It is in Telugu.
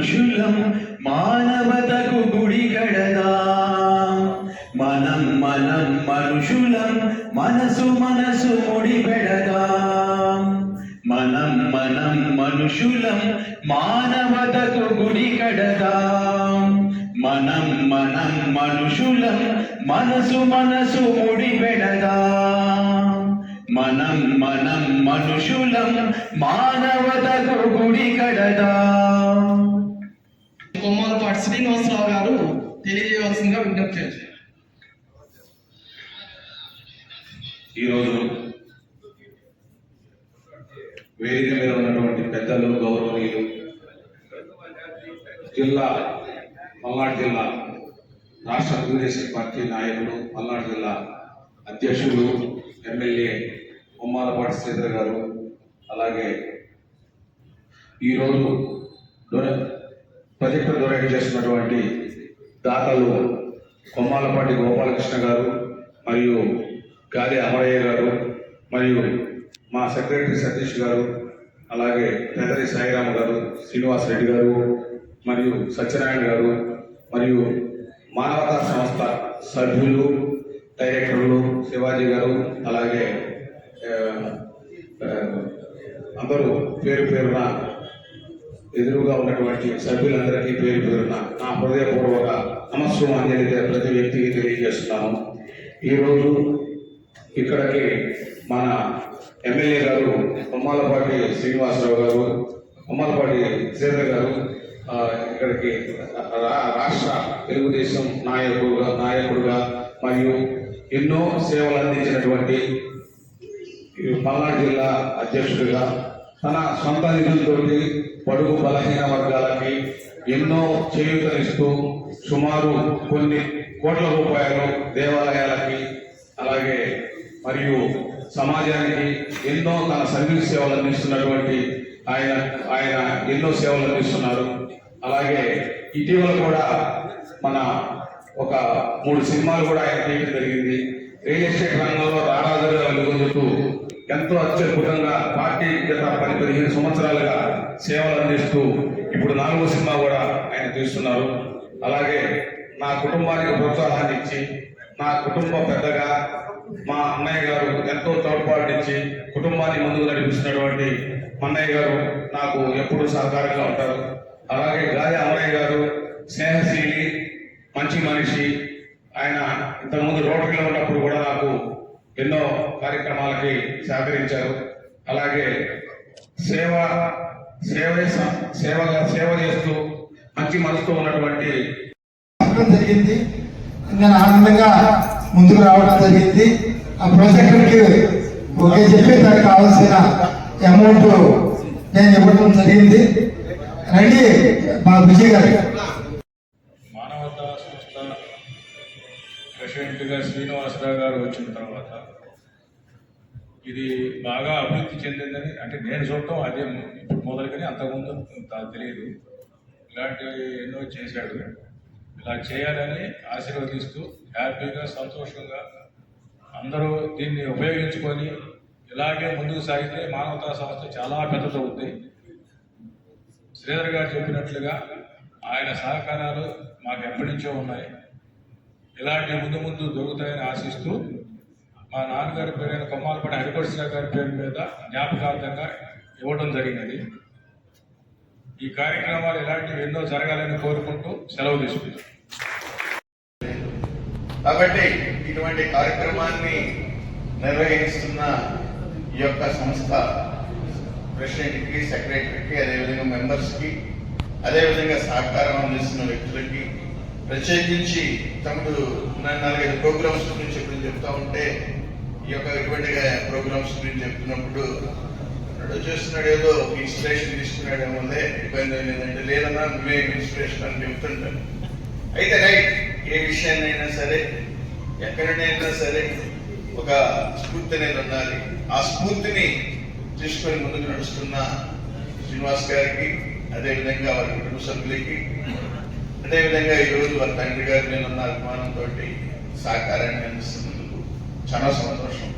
మనుషులం మానవతకు గుడి కడదాం. మనం మనం మనుషులం మనసు మనసు ముడి పెడదా. మనం మనం మనుషులం మానవతకు గుడి కడదాం. మనం మనం మనుషులం మనసు మనసు ముడి పెడదా. మనం మనం మనుషులం మానవతకు గుడి కడదా. కొమ్మలపాటి శ్రీనివాసరావు గారు తెలియజేయవలసిందిగా విజ్ఞప్తి చేశారు. ఈరోజు వేదిక మీద ఉన్నటువంటి పెద్దలు గౌరవనీయులు జిల్లా పల్నాడు జిల్లా రాష్ట్ర తెలుగుదేశం పార్టీ నాయకులు పల్నాడు జిల్లా అధ్యక్షులు ఎమ్మెల్యే ఉమ్మాలపాటి శ్రీధర్ గారు అలాగే ఈరోజు డొనే ప్రాజెక్టు డొనేట్ చేసినటువంటి దాతలు కొమ్మాలపాటి గోపాలకృష్ణ గారు మరియు గాలి అమరయ్య గారు మరియు మా సెక్రటరీ సతీష్ గారు అలాగే పెదరి సాయిరామ గారు శ్రీనివాస్ రెడ్డి గారు మరియు సత్యనారాయణ గారు మరియు మానవతా సంస్థ సభ్యులు డైరెక్టర్లు శివాజీ గారు అలాగే అందరూ పేరు పేరున ఎదురుగా ఉన్నటువంటి సభ్యులందరికీ పేరు పేరున నా హృదయపూర్వక నమస్సుమాంజలి ప్రతి వ్యక్తికి తెలియజేస్తున్నాను. ఈరోజు ఇక్కడికి మన ఎమ్మెల్యే గారు కొమ్మాలపాటి శ్రీనివాసరావు గారు కొమ్మాలపాటి శ్రీధర్ గారు ఇక్కడికి రా- రాష్ట్ర తెలుగుదేశం నాయకుడుగా నాయకుడుగా మరియు ఎన్నో సేవలు అందించినటువంటి పల్నాడు జిల్లా అధ్యక్షుడిగా తన సొంత నిధులతోటి పడుగు బలహీన వర్గాలకి ఎన్నో చేయూతనిస్తూ సుమారు కొన్ని కోట్ల రూపాయలు దేవాలయాలకి అలాగే మరియు సమాజానికి ఎన్నో తన సర్వీస్ సేవలు అందిస్తున్నటువంటి ఆయన ఆయన ఎన్నో సేవలు అందిస్తున్నారు. అలాగే ఇటీవల కూడా మన ఒక మూడు సినిమాలు కూడా ఆయన చేయడం జరిగింది. రియల్ ఎస్టేట్ రంగంలో రారాజుగా వెలుగొందుతూ ఎంతో అత్యద్భుతంగా పార్టీ గత పది పదిహేను సంవత్సరాలుగా సేవలు అందిస్తూ ఇప్పుడు నాలుగో సినిమా కూడా ఆయన తీస్తున్నారు. అలాగే నా కుటుంబానికి ప్రోత్సాహాన్ని ఇచ్చి నా కుటుంబ పెద్దగా మా అన్నయ్య గారు ఎంతో తోడ్పాటునిచ్చి కుటుంబాన్ని ముందుకు నడిపిస్తున్నటువంటి అన్నయ్య గారు నాకు ఎప్పుడూ సహకారంగా ఉంటారు. అలాగే గాయ అమ్మయ్య గారు స్నేహశీలి మంచి మనిషి. ఆయన ఇంతకుముందు రోటరీలో ఉన్నప్పుడు కూడా నాకు ఎన్నో కార్యక్రమాలకి సహకరించారు. అలాగే సేవ సేవ సేవగా సేవ చేస్తూ మంచి మనసుతో ఉన్నటువంటి జరిగింది. నేను ఆనందంగా ముందుకు రావడం జరిగింది. ఆ ప్రాజెక్టుకి ఓకే చెప్పి దానికి కావాల్సిన అమౌంట్ నేను ఇవ్వడం జరిగింది. రండి మా విజయ్ గారు. మానవతా సంస్థ ప్రెసిడెంట్గా శ్రీనివాసరావు గారు వచ్చిన తర్వాత ఇది బాగా అభివృద్ధి చెందిందని అంటే నేను చూడటం అదే ఇప్పుడు మొదలుకొని అంతకుముందు తెలియదు. ఇలాంటివి ఎన్నో చేశాడు. ఇలా చేయాలని ఆశీర్వదిస్తూ హ్యాపీగా సంతోషంగా అందరూ దీన్ని ఉపయోగించుకొని ఇలాగే ముందుకు సాగితే మానవతా సంస్థ చాలా పెద్దదవుద్ది. శ్రీధర్ గారు చెప్పినట్లుగా ఆయన సహకారాలు మాకు ఎప్పటి నుంచో ఉన్నాయి. ఇలాంటి ముందు ముందు దొరుకుతాయని ఆశిస్తూ మా నాన్నగారి పేరైన కొమ్మాలపడి హరికృష్ణ గారి పేరు మీద జ్ఞాపకార్థంగా ఇవ్వడం జరిగినది. ఈ కార్యక్రమాలు ఇలాంటివి ఎన్నో జరగాలని కోరుకుంటూ సెలవు తీసుకుంటాం కాబట్టి ఇటువంటి కార్యక్రమాన్ని నిర్వహిస్తున్న ఈ యొక్క సంస్థ ప్రెసిడెంట్కి సెక్రటరీకి అదేవిధంగా మెంబర్స్కి అదేవిధంగా సహకారం అందిస్తున్న వ్యక్తులకి ప్రత్యేకించి తమడు నా- నాలుగైదు ప్రోగ్రామ్స్ గురించి ఎప్పుడు చెప్తా ఉంటే ఈ యొక్క ఇటువంటి ప్రోగ్రామ్స్ గురించి చెప్తున్నప్పుడు చేస్తున్నాడు ఏదో ఇన్స్పిరేషన్ తీసుకున్నాడు ఏమోలే ఇబ్బంది ఏంటంటే లేదన్నా నువ్వే ఇన్స్పిరేషన్ అని చెప్తుంటాను అయితే రైట్ ఏ విషయాన్నైనా సరే ఎక్కడైనా సరే ఒక స్ఫూర్తి అనేది ఉండాలి. ఆ స్ఫూర్తిని తీసుకొని ముందుకు నడుస్తున్న శ్రీనివాస్ గారికి అదేవిధంగా వారి కుటుంబ సభ్యులకి అదేవిధంగా ఈరోజు వారి తండ్రి గారు నేనున్న ఉన్న అభిమానంతో సహకారాన్ని అందిస్తున్నందుకు చాలా సంతోషం